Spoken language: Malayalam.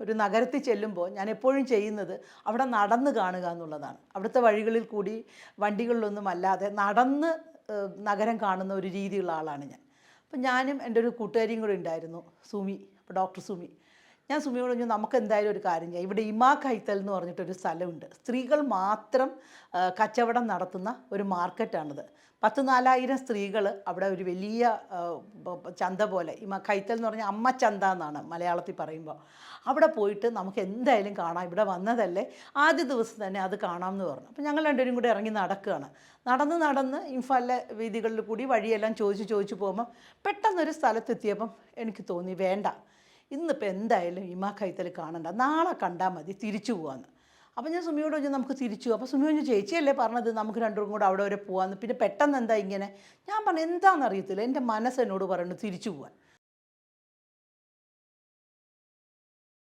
ഒരു നഗരത്തിൽ ചെല്ലുമ്പോൾ ഞാൻ എപ്പോഴും ചെയ്യുന്നത് അവിടെ നടന്ന് കാണുക എന്നുള്ളതാണ്. അവിടുത്തെ വഴികളിൽ കൂടി വണ്ടികളിലൊന്നും അല്ലാതെ നടന്ന് നഗരം കാണുന്ന ഒരു രീതിയുള്ള ആളാണ് ഞാൻ. അപ്പം ഞാനും എന്റെ ഒരു കൂട്ടുകാരിയും കൂടെ ഉണ്ടായിരുന്നു സുമി ഡോക്ടർ സുമി. ഞാൻ സുമിയോട് പറഞ്ഞു നമുക്ക് എന്തായാലും ഒരു കാര്യം ചെയ്യാം. ഇവിടെ ഇമാ കൈത്തൽ എന്ന് പറഞ്ഞിട്ടൊരു സ്ഥലമുണ്ട്. സ്ത്രീകൾ മാത്രം കച്ചവടം നടത്തുന്ന ഒരു മാർക്കറ്റാണിത്. പത്ത് നാലായിരം സ്ത്രീകൾ അവിടെ ഒരു വലിയ ചന്ത പോലെ ഇമ കൈത്തൽ എന്ന് പറഞ്ഞാൽ അമ്മ ചന്ത എന്നാണ് മലയാളത്തിൽ പറയുമ്പോൾ അവിടെ പോയിട്ട് നമുക്ക് എന്തായാലും കാണാം. ഇവിടെ വന്നതല്ലേ ആദ്യ ദിവസം തന്നെ അത് കാണാമെന്ന് പറഞ്ഞു. അപ്പോൾ ഞങ്ങൾ രണ്ടുപേരും കൂടി ഇറങ്ങി നടക്കുകയാണ്. നടന്ന് നടന്ന് ഇംഫാലിലെ വീതികളിൽ കൂടി വഴിയെല്ലാം ചോദിച്ച് ചോദിച്ച് പോകുമ്പം പെട്ടെന്നൊരു സ്ഥലത്തെത്തിയപ്പം എനിക്ക് തോന്നി വേണ്ട. ഇന്നിപ്പോൾ എന്തായാലും ഇമാ കൈത്തൽ കാണണ്ട. നാളെ കണ്ടാൽ മതി തിരിച്ചു പോകാമെന്ന് അപ്പോൾ ഞാൻ സുമിയോട് ചോദിച്ചു നമുക്ക് തിരിച്ചു അപ്പോൾ സുമി പറഞ്ഞു ചേച്ചിയല്ലേ പറഞ്ഞത് നമുക്ക് രണ്ടും കൂടെ അവിടെ വരെ പോകാമെന്ന് പിന്നെ പെട്ടെന്ന് എന്താ ഇങ്ങനെ? ഞാൻ പറഞ്ഞു എന്താണെന്ന് അറിയത്തില്ല. എന്റെ മനസ്സ് എന്നോട് പറയുന്നു തിരിച്ചു പോകാൻ